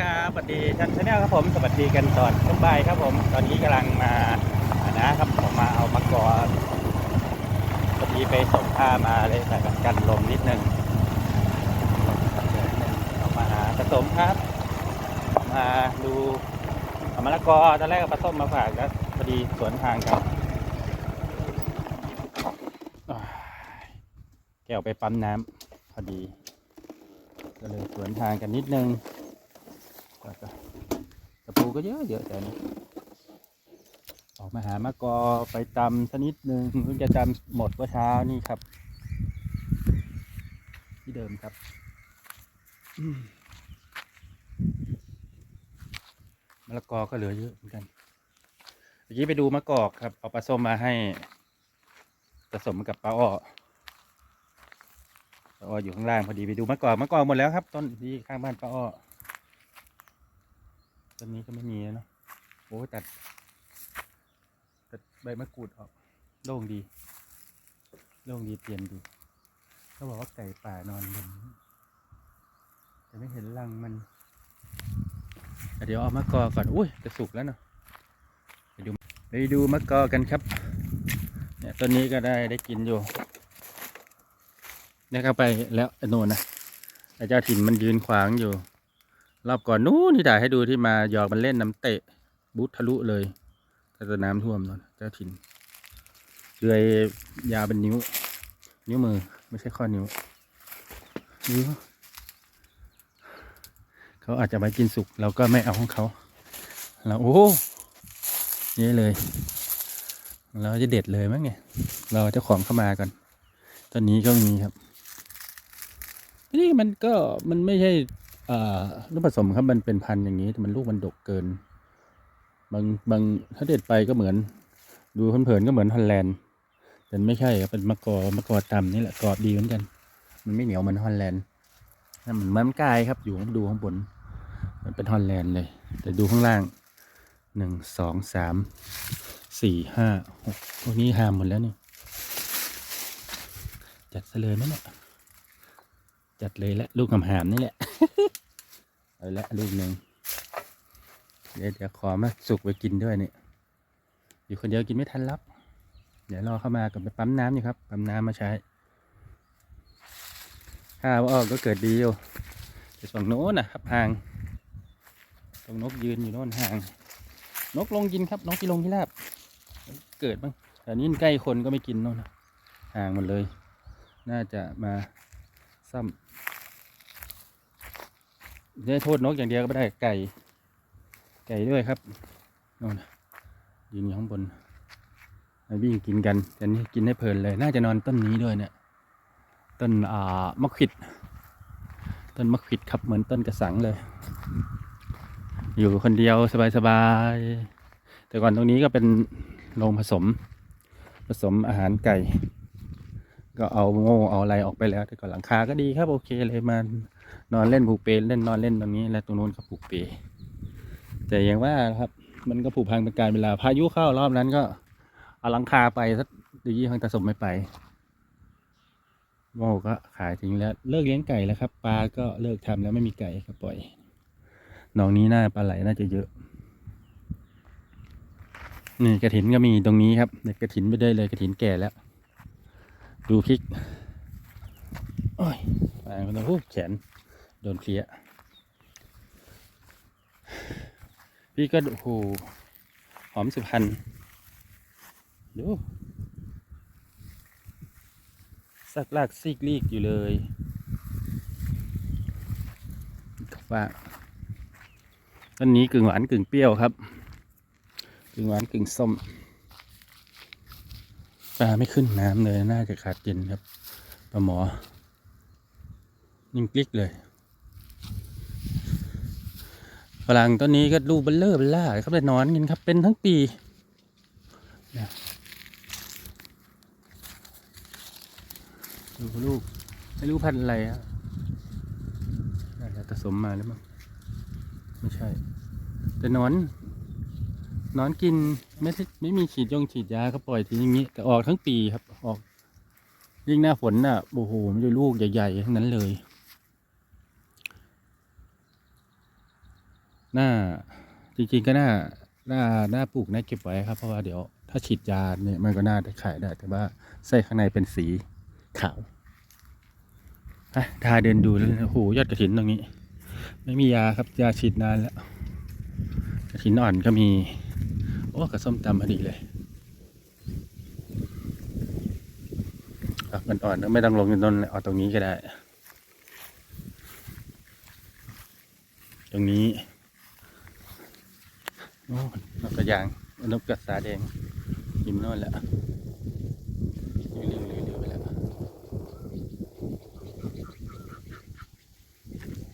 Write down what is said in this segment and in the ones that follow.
ครับสวัสดีชันชาแนลครับผมสวัสดีกันตอนต้นบ่ายครับผม ตอนนี้กำลังมานะครับผมมาเอามะกอพอดีไปส่งผ้ามาเลยใส่กันลมนิดนึงเอามาหาผสมครับ มาดูเอามะละกอตอนแรกเอาปลาส้มมาฝากแล้วพอดีสวนทางกันอ้ายแก้วไปปั๊มน้ำพอดีก็เลยสวนทางกันนิดนึง แล้วก็ตะปูก็เยอะเยอะแต่นี่ออกมาหามะกอไปตำสักนิดนึงเพิ่งจะจำหมดเมื่อเช้านี่ครับ ที่เดิมครับมะละกอก็เหลือเยอะเหมือนกันเมื่อกี้ไปดูมะกอกครับ เอาปลาส้มมาให้ผสมกับปลาอ้อป้าอ้ออยู่ข้างล่างพอดีไปดูมะกอกมะกอกหมดแล้วครับ ต้นที่ข้างบ้านป้าอ้อ ต้นนี้ก็ไม่มีแล้วเนาะโอ้ยตัดตัดใบมะกรูดออกโล่งดีโล่งดีเปลี่ยนดีเขาบอกว่าไก่ป่านอนบนนี้แต่ไม่เห็นรังมันเดี๋ยวเอามะกอกก่อนอุ้ยจะสุกแล้วเนาะไปดูไปดูมะกอกันครับเนี่ยต้นนี้ก็ได้ได้กินอยู่เนี่ยเข้าไปแล้วโน่นนะไอ้เจ้าถิ่นมันยืนขวางอยู่ รอบก่อนนู้นที่ถ่ายให้ดูที่มาหยอกมันเล่นน้ำเตะบุทะลุเลยถ้าจะน้ำท่วมนอะเจ้าถิ่นเลื่อยยาวเป็นนิ้ว นิ้วมือไม่ใช่ข้อนิ้วนิ้วเขาอาจจะไว้กินสุกเราก็ไม่เอาของเขาเราโอ้นี่เลย เราจะเด็ดเลยมั้งเนี่ยเราเจ้าของเข้ามาก่อนตอนนี้ก็มีครับนี่มันก็มันไม่ใช่ ลูกผสมครับมันเป็นพันธุ์อย่างนี้แต่มันลูกมันดกเกิน บางบางถ้าเด็ดไปก็เหมือน ดูเผินๆก็เหมือนฮอลแลนด์แต่ไม่ใช่ครับเป็นมะกอมะกอต่ำนี่แหละกรอบดีเหมือนกัน มันไม่เหนียวเหมือนฮอลแลนด์นั่นเหมือนมันกายครับอยู่ดูข้างบน มันเป็นฮอลแลนด์เลย แต่ดูข้างล่างหนึ่งสองสามสี่ห้าหกพวกนี้หามหมดแล้วนี่จัดเลยไหมเนี่ยจัดเลยและลูกหำหามนี่แหละ เอาละลูกหนึ่งเดี๋ยวเดี๋ยวขอมาสุกไปกินด้วยเนี่ยอยู่คนเดียวกินไม่ทันรับ เดี๋ยวรอเข้ามากับไปปั๊มน้ำอยู่ครับ ปั๊มน้ำมาใช้ข้าวออกก็เกิดดีอยู่แต่ฝั่งโน้นนะครับห่างตรงนกยืนอยู่โน้นห่าง นกลงกินครับนกที่ลงที่ลาบเกิดบ้างแต่นี่ใกล้คนก็ไม่กินโน่นห่างหมดเลย น่าจะมาซ้ำ ได้โทษนกอย่างเดียวก็ไม่ได้ไก่ ไก่ด้วยครับโน่นน่ะยืนอยู่ข้างบนมาวิ่งกินกันแต่นี่กินให้เพลินเลย น่าจะนอนต้นนี้ด้วยเนี่ยต้นอ่ามะขิด ต้นมะขิดครับเหมือนต้นกระสังเลย อยู่คนเดียวสบายๆแต่ก่อนตรงนี้ก็เป็นโรงผสม ผสมอาหารไก่ ก็เอาโง่เอาอะไรออกไปแล้ว แต่ก่อนหลังคาก็ดีครับโอเคเลยมา นอนเล่นผูกเปเล่นนอนเล่นตรงนี้ และตรงนู้นก็ผูกเป แต่อย่างว่าครับ มันก็ผูกพังเป็นการเวลาพายุเข้ารอบนั้นก็เอาหลังคาไปสักดีทางตะสมไม่ไปโง่ก็ขายทิ้งแล้วเลิกเลี้ยงไก่แล้วครับปลาก็เลิกทำแล้วไม่มีไก่ก็ปล่อยหนองนี้น่าปลาไหลน่าจะเยอะ นี่กระถินก็มีตรงนี้ครับเด็กกระถินไปได้เลยกระถินแก่แล้ว ดูพริกโอ้ยแปลงมันโอ้แขน โดนเคลียพี่ก็โอ้โหหอมสุพรรณดูสักลากซีกลีกอยู่เลยว่าต้นนี้กึ่งหวานกึ่งเปรี้ยวครับ กึ่งหวานกึ่งส้มปลาไม่ขึ้นน้ำเลย น่าจะขาดเย็นครับปลาหมอนิ่งกลิกเลย ฝรั่งต้นนี้ก็ลูกเบลเลอร์เบลล่าครับแต่นอนกินครับ เป็นทั้งปีนี่ยดูลูกไม่รู้พันธุ์อะไรอะน่าจะผสมมาแล้วมั้งไม่ใช่ แต่นอนนอนกินไม่ได้ไม่มีฉีดยงฉีดยาก็ปล่อยทิ้งอย่างนี้แต่ออกทั้งปีครับ ออก ยิ่งหน้าฝนน่ะโอ้โหมันจะลูกใหญ่ๆทั้งนั้นเลย น่าจริงๆก็น่าน่าน่าปลูกน่าเก็บไว้ครับ เพราะว่าเดี๋ยวถ้าฉีดยาเนี่ยมันก็น่าจะขายได้ แต่ว่าไส้ข้างในเป็นสีขาวอะทาเดินดูแล้วโอ้โหยอดกระถินตรงนี้ ไม่มียาครับยาฉีดนานแล้วกระถินอ่อนก็มี โอ้กระส้มตำพอดีเลยอะมันอ่อนก็ไม่ต้องลงต้นเลยเอาตรงนี้ก็ได้ ตรงนี้ นกกระยางนกกระสาแดงยิ้มโน่นแหละเร็วๆเร็วๆไปแล้ว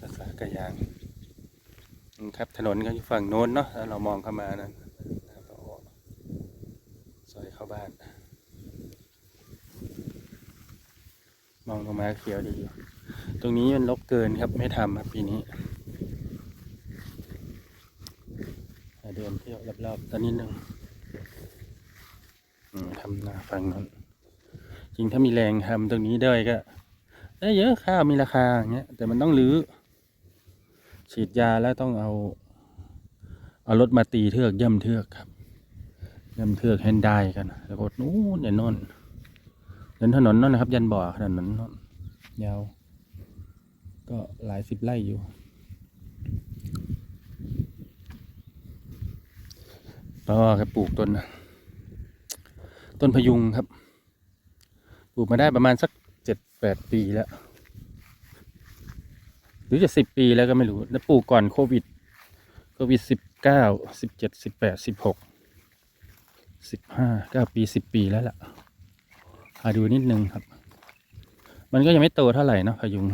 กระสากระยางอืมครับถนนก็อยู่ฝั่งโน้นเนาะแล้วเรามองเข้ามานั้นแล้วก็ซอยเข้าบ้าน มองลงมาเขียวดีอยู่ตรงนี้มันรกเกินครับไม่ทำครับปีนี้ เดินเที่ยวรอบๆตอนนี้หนึ่งทำนาฟังนั้นจริงถ้ามีแรงทำตรงนี้ได้ก็ได้เยอะข้าวมีราคาอย่างเงี้ยแต่มันต้องรื้อฉีดยาแล้วต้องเอาเอารถมาตีเทือกย่ำเทือกครับย่ำเทือกให้ได้กัน แล้วก็นู้นอย่าโน่นเดินถนนนั่นนะครับ ยันบ่อขนาดนั้นนยาว ก็หลายสิบไร่อยู่ แล้วก็ปลูกต้น ต้นพยุงครับ ปลูกมาได้ประมาณสักเจ็ดแปดปีแล้ว หรือจะสิบปีแล้วก็ไม่รู้ แล้วปลูกก่อนโควิด โควิดสิบเก้าสิบเจ็ดสิบแปดสิบหกสิบห้าเก้าปีสิบปีแล้วล่ะหาดูนิดนึงครับ มันก็ยังไม่โตเท่าไหร่เนะพยุง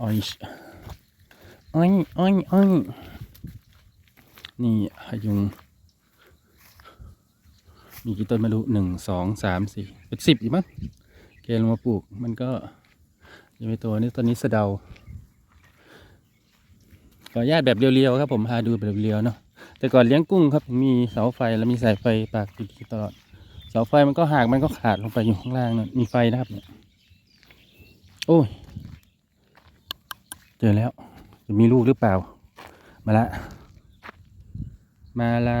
อ้อยอ้อยอ้อยอ้อยนี่พยุง มีกี่ต้นไม่รู้หนึ่งสองสามสี่เป็นสิบอีกมั้งแกลงมาปลูกมันก็ยังไม่โตนี่ตอนนี้สะเดาขออนุญาตแบบเรียวๆครับผมพาดูแบบเรียวเนาะแต่ก่อนเลี้ยงกุ้งครับมีเสาไฟแล้วมีสายไฟปากติดตลอดเสาไฟมันก็หักมันก็ขาดลงไปอยู่ข้างล่างนะมีไฟนะครับเนี่ยโอ้ยเจอแล้วจะมีลูกหรือเปล่า มาละ มาลา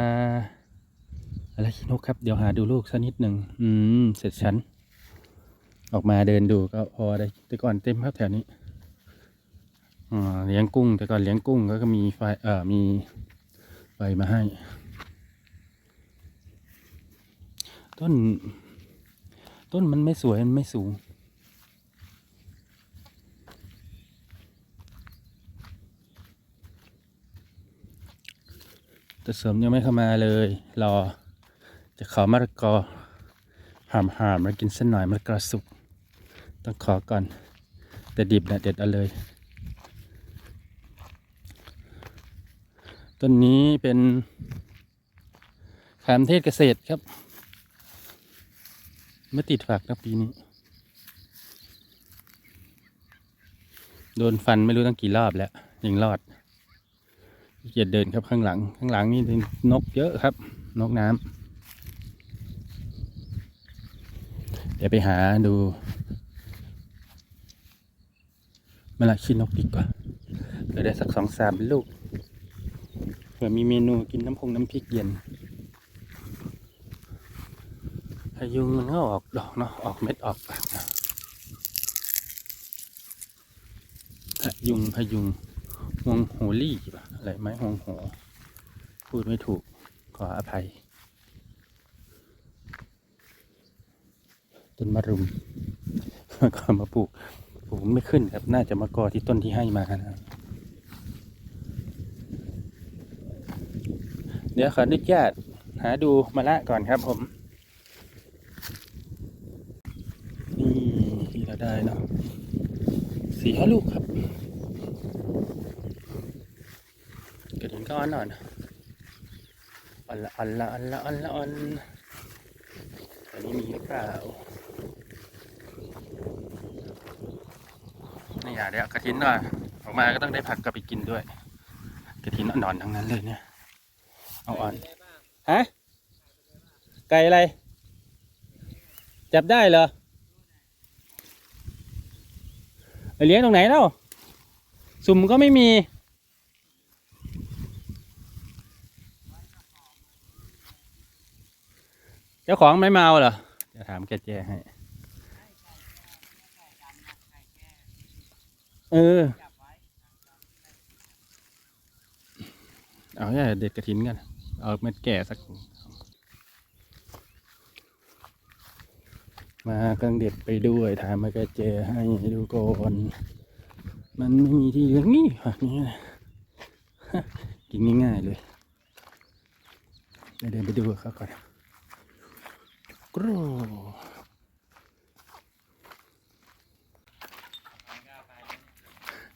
อะไรขี้นกครับ เดี๋ยวหาดูลูกสักนิดหนึ่งอืม เสร็จฉันออกมาเดินดูก็พอได้ แต่ก่อนเต็มครับแถวนี้อ่าเลี้ยงกุ้ง แต่ก่อนเลี้ยงกุ้งก็ก็มีไฟเอ่อมีไฟมาให้ ต้น ต้นมันไม่สวย มันไม่สูงแต่เสริมยังไม่เข้ามาเลย รอ จะขอมะละกอหามหามมากินสักหน่อยมะละกอสุก ต้องขอก่อน แต่ดิบนะเด็ดเอาเลย ต้นนี้เป็นขามเทศเกษตรครับไม่ติดฝักนะปีนี้ โดนฟันไม่รู้ตั้งกี่รอบแล้ว ยังรอดเกียจเดินครับข้างหลัง ข้างหลังนี่นกเยอะครับ นกน้ำเดี๋ยวไปหาดูมาละขี้นกดีกว่าเดี๋ยวได้สักสองสามลูกเผื่อมีเมนูกินน้ำพงน้ำพริกเย็นพายุงมันก็ออกดอกเนาะออกเม็ดออกฝักนะพายุงพายุงฮวงโหลี่ป่ะอะไรไม้ฮวงโหพูดไม่ถูกขออภัย ต้นมะรุมก็มาปลูกปลูกไม่ขึ้นครับ น่าจะมากอที่ต้นที่ให้มานะเดี๋ยวขออนุญาตหาดูมะละก่อนครับผมนี่ที่เราได้เนาะสี่ห้าลูกครับกระดิ่งก็อ่อนอ่อนอ่อนละอ่อนละอ่อนละอ่อนละอ่อนอันนี้มีหรือเปล่า ไม่ยเดี๋ยวกระถินก็ออกมาก็ต้องได้ผักกับไปกินด้วย กระถินนอนทั้งนั้นเลยเนี่ย เอาอ่อน ฮะ ไก่อะไร จับได้เหรอเลี้ยงตรงไหนเล่าสุ่มก็ไม่มีเจ้าของไม่เมาเหรอจะถามแกแจให้ เออ เอาแค่เด็ดกระถินกัน เอาเม็ดแก่สัก มากังเด็ดไปด้วยถามมาแกแจให้ดูก่อนมันไม่มีที่เลี้ยงนี่แบบนี้นะกินง่ายๆเลยเดินไปดูเขาก่อนกรู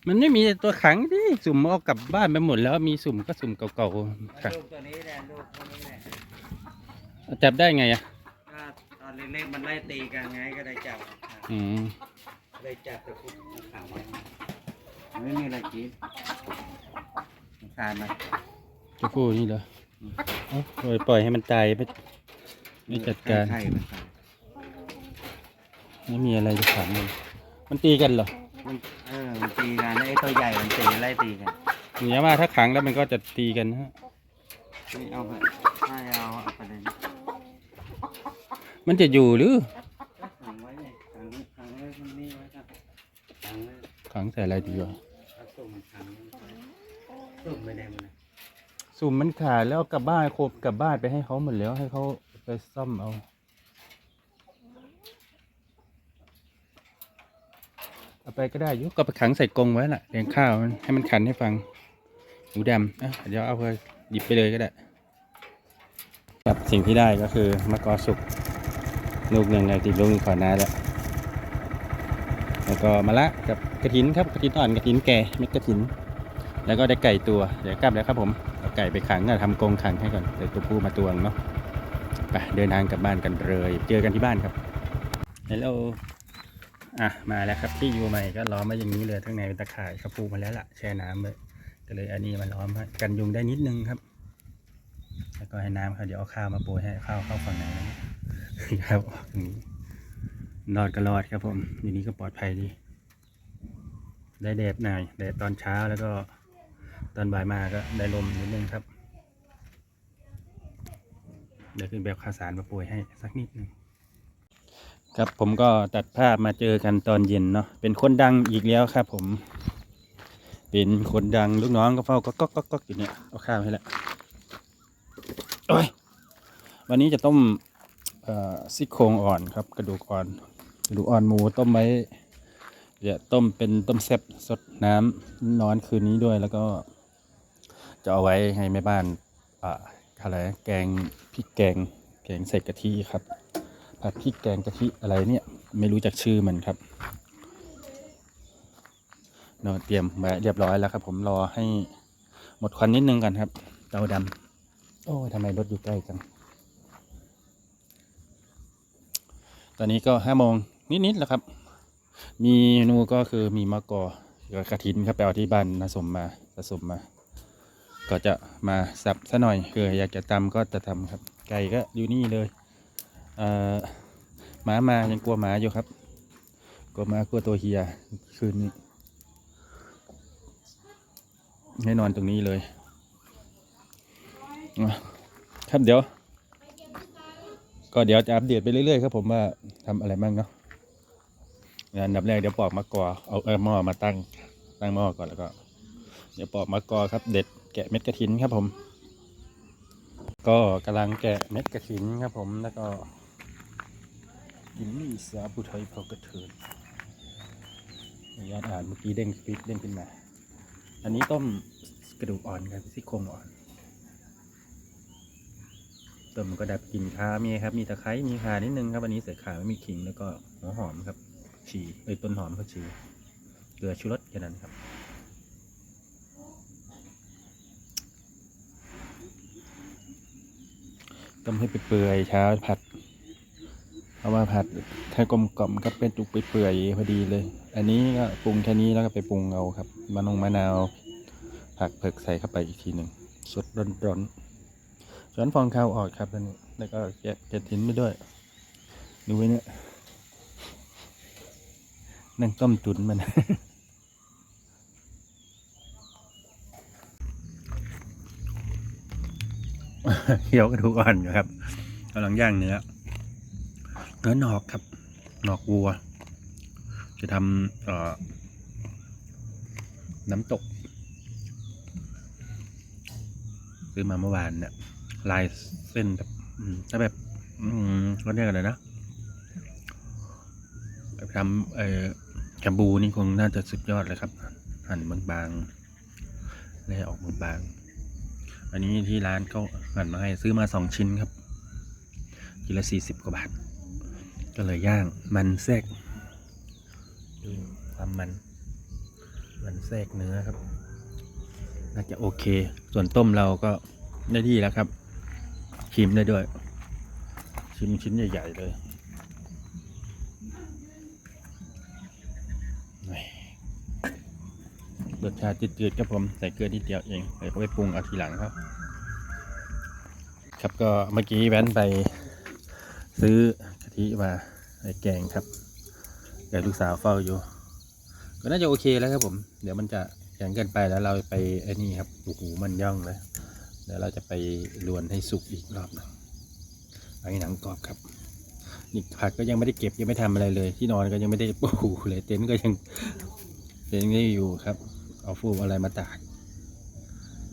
มันไม่มีตัวขังดิสุ่มเอากลับบ้านไปหมดแล้วมีสุ่มก็สุ่มเก่าๆครับลูกตัวนี้แหละลูกตัวนี้แหละจับได้ไงอะก็ตอนเล็กๆมันไล่ตีกันไงก็ได้จับอืมได้จับตะคุบมาขังไว้มันไม่มีอะไรกินสงสารมันจะพูดนี่เหรอเอ้าปล่อยปล่อยให้มันตายไม่ไม่จัดการไข่มันตายไม่มีอะไรจะขังมันมันตีกันเหรอมันเออ มันตีกันแล้วไอ้ตัวใหญ่มันตีไล่ตีกันอย่างนี้ว่าถ้าขังแล้วมันก็จะตีกันนะฮะไม่เอาไปไม่เอาเอาไปเลยนะมันจะอยู่หรือขังไว้เลยขังขังไว้มันนี่ไว้ครับขังไว้ขังใส่อะไรดีวะเอาตุ่มขังไว้ตุ่มไม่ได้มันนะสุ่มมันขาดแล้วกลับบ้านโคบกลับบ้านไปให้เขาหมดแล้วให้เขาไปซ่อมเอา เอา ไปก็ได้ยุก็ไปขังใส่กรงไว้น่ะเลี้ยงข้าวมันให้มันขันให้ฟังหนูดำอะเดี๋ยวเอาไปหยิบไปเลยก็ได้ครับสิ่งที่ได้ก็คือมะกอสุกลูกหนึ่งไอติดลูกหนึ่งขอน้าแล้วแล้วก็มะละกับกระถินครับกระถินอ่อนกระถินแก่เม็ดกระถิน แล้วก็ได้ไก่ตัวเดี๋ยวกลับแล้วครับผมเอาไก่ไปขังก็ทำกรงขังให้ก่อนเดี๋ยวตัวผู้มาตวงเนาะไปเดินทางกลับบ้านกันเลย เจอกันที่บ้านครับฮัลโหล อะมาแล้วครับที่อยู่ใหม่ก็ล้อมมาอย่างนี้เลยทั้างในเป็นตะข่ายเขาปูมาแล้วล่ะแช่น้ำเลยก็เลยอันนี้มาล้อมกันยุงได้นิดนึงครับ แล้วก็ให้น้ำเขาเดี๋ยวเอาข้าวมาโปรยให้ข้าวเข้าฝั่งไหนนะครับอย่างนี้รอดก็รอดครับผมอยู่นี้ก็ปลอดภัยดีได้แดดหน่อยแดดตอนเช้าแล้วก็ตอนบ่ายมาก็ได้ลมนิดนึงครับ เดี๋ยวขึ้นแบบข้าวสารมาโปรยให้สักนิดนึง ครับผมก็ตัดภาพมาเจอกันตอนเย็นเนาะเป็นคนดังอีกแล้วครับผม เป็นคนดังลูกน้องก็เฝ้าก็ก๊อกก๊อกก๊อยู่เนี่ยเอาข้าวให้แล้วโอ้ยวันนี้จะต้มเอ่อซี่โครงอ่อนครับ กระดูกอ่อน กระดูกอ่อนหมูต้มไว้จะต้มเป็นต้มแซ่บสดน้ำร้อนคืนนี้ด้วยแล้วก็ จะเอาไว้ให้แม่บ้านอ่าอะไรแกงพริกแกงแกงใส่กะทิครับ ผัดพริกแกงกะทิอะไรเนี่ย ไม่รู้จักชื่อมันครับเนาะเตรียมไว้เรียบร้อยแล้วครับ ผมรอให้หมดควันนิดนึงกันครับ เตาดำโอ้ทำไมรถอยู่ใกล้จังตอนนี้ก็ห้าโมงนิดๆแล้วครับ มีนูก็คือมีมะกอกกับกระถินครับไปเอาที่บ้านนาสมมาผสมมา ก็จะมาสับซะหน่อยคืออยากจะตำก็จะทำครับ ไก่ก็อยู่นี่เลย หมามายังกลัวหมาอยู่ครับกลัวหมากลัวตัวเฮียคืนนี้ให้นอนตรงนี้เลยครับเดี๋ยว ก็เดี๋ยวจะอัปเดตไปเรื่อยๆครับผมว่าทำอะไรบ้างเนาะอันดับแรกเดี๋ยวปอกมะกอเอาเออหม้อมาตั้งตั้งหม้อก่อนแล้วก็ เดี๋ยวปอกมะกอครับ เด็ดแกะเม็ดกระถินครับผม ก็กำลังแกะเม็ดกระถินครับผมแล้วก็ กินนี่สาบุไทยพอกระเทินอนุญาตอ่านเมื่อกี้เด้งคลิปเด้งขึ้นมา อันนี้ต้มกระดูกอ่อนครับซี่โครงอ่อนต้มก็ดับกลิ่นคามีครับ มีตะไคร้ มีข่านิดนึงครับ อันนี้ใส่ข่าไม่มีขิง แล้วก็หัวหอมครับฉี่เอ้ยต้นหอมเขาฉี่เกลือชูรสแค่นั้นครับ ต้มให้เปื่อยเช้าผัด เอามาผัดถ้ากลมกล่อมก็เป็นจุกไปเปื่อยพอดีเลย อันนี้ก็ปรุงแค่นี้แล้วก็ไปปรุงเอาครับมะนงมะนาว ผักเผือกใส่เข้าไปอีกทีหนึ่งสดร้อนๆช้อนฟองข้าวออกครับอันนี้แล้วก็แกะแกะทิ้นไปด้วย ดูไว้เนี่ยนั่งต้มตุ๋นมันเคี้ยวกระดูกอ่อนอยู่ครับกำลังย่างเนื้อ นื้อหนอกครับ หนอกวัว จะทำน้ำตก ซื้อมาเมื่อวานเนี่ยลายเส้นแบบถ้าแบบอืมเขาเรียกอะไรนะแบบทำเอ่อแคมบูนี่คงน่าจะสุดยอดเลยครับ หั่นบางๆแล้วออกบางๆอันนี้ที่ร้านเขาหั่นมาให้ซื้อมาสองชิ้นครับกิโลสี่สิบกว่าบาท ก็เลยย่างมันแทรกดูความมัน มันแทรกเนื้อครับ น่าจะโอเค ส่วนต้มเราก็ได้ที่แล้วครับชิมได้ด้วย ชิมชิ้นใหญ่ ๆ เลยรสชาติจืดๆครับผมใส่เกลือนิดเดียวเองเดี๋ยวก็ไปปรุงเอาทีหลังครับ ครับก็เมื่อกี้แว้นไปซื้อ กะทิมาไอ้แกงครับแต่ลูกสาวเฝ้าอยู่ ก็น่าจะโอเคแล้วครับผม เดี๋ยวมันจะแข็งเกินไปแล้วเราไปไอ้นี่ครับโอ้โหมันย่องเลยเดี๋ยวเราจะไปลวนให้สุกอีกรอบหนึงเอาให้หนังกรอบครับนี่ผักก็ยังไม่ได้เก็บยังไม่ทำอะไรเลย ที่นอนก็ยังไม่ได้ปูเลยเต็นท์ก็ยังเต็นท์ก็อยู่ครับ เอาฟูกอะไรมาตาก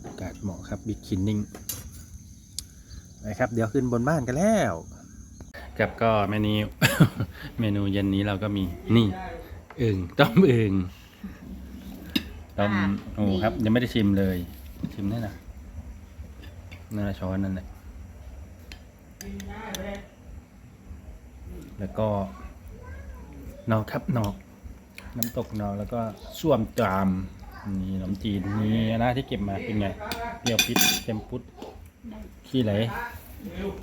อากาศเหมาะครับบิ๊กคินนิ่งนะครับ เดี๋ยวขึ้นบนบ้านกันแล้ว ครับก็เมนู เมนูเย็นนี้เราก็มีนี่อึ่งต้มอึ่งต้มโอ้ครับ ยังไม่ได้ชิมเลย ชิมได้นะนั่นแหละช้อนนั่นแหละแล้วก็นอกครับนอก น้ำตกนอกแล้วก็ส้วมจามนี่ขนมจีนนี่นะที่เก็บมาเป็นไงเปรี้ยวพิษเต็มพุดขี้ไหล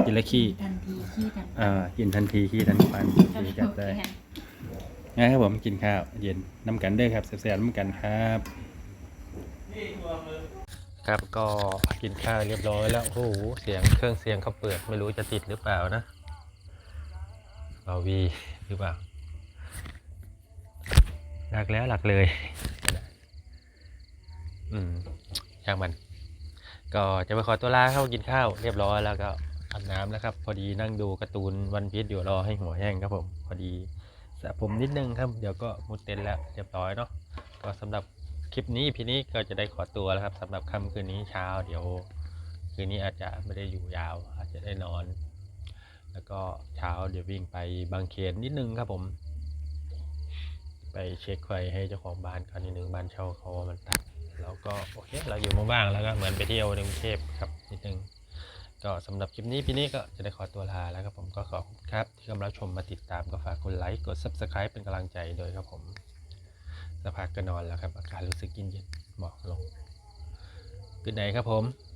กินแล้วขี้ทันทีขี้ทันอ่ากินทันทีขี้ทันควันดีจัดได้งั้นครับผมกินข้าวเย็นน้ำกันเด้อครับแซ่บๆน้ำกันครับ ครับก็กินข้าวเรียบร้อยแล้วโอ้โหเสียงเครื่องเสียงเขาเปิดไม่รู้จะติดหรือเปล่านะเบาวีหรือเปล่าหลักแล้วหลักเลยอืมช่างมัน ก็จะไปขอตัวลาเข้ากินข้าวเรียบร้อยแล้วก็ อาบน้ำแล้วครับ พอดีนั่งดูการ์ตูนวันพีชอยู่รอให้หัวแห้งครับผม พอดีสระผมนิดนึงครับ เดี๋ยวก็มุดเต็นแล้วเรียบร้อยเนาะก็สำหรับคลิปนี้พีนี้ก็จะได้ขอตัวแล้วครับสำหรับค่ำคืนนี้เช้า เดี๋ยว คืนนี้อาจจะไม่ได้อยู่ยาว อาจจะได้นอน แล้วก็เช้าเดี๋ยววิ่งไปบางเขนนิดนึงครับผม ไปเช็คไฟให้เจ้าของบ้านเขานิดนึงบ้านเช่าเขาว่ามันตัดแล้วก็โอเคเราอยู่มาบ้างแล้วก็เหมือนไปเที่ยวในกรุงเทพครับนิดนึง ก็สำหรับคลิปนี้พี่นี้ก็จะได้ขอตัวลาแล้วครับผมก็ขอบคุณครับ ที่กำลังชมมาติดตามก็ฝากกดไลค์กด subscribe เป็นกำลังใจโดยครับผมสภาพักก็นอนแล้วครับ อาการรู้สึกเย็นหมอกลง good night ครับผม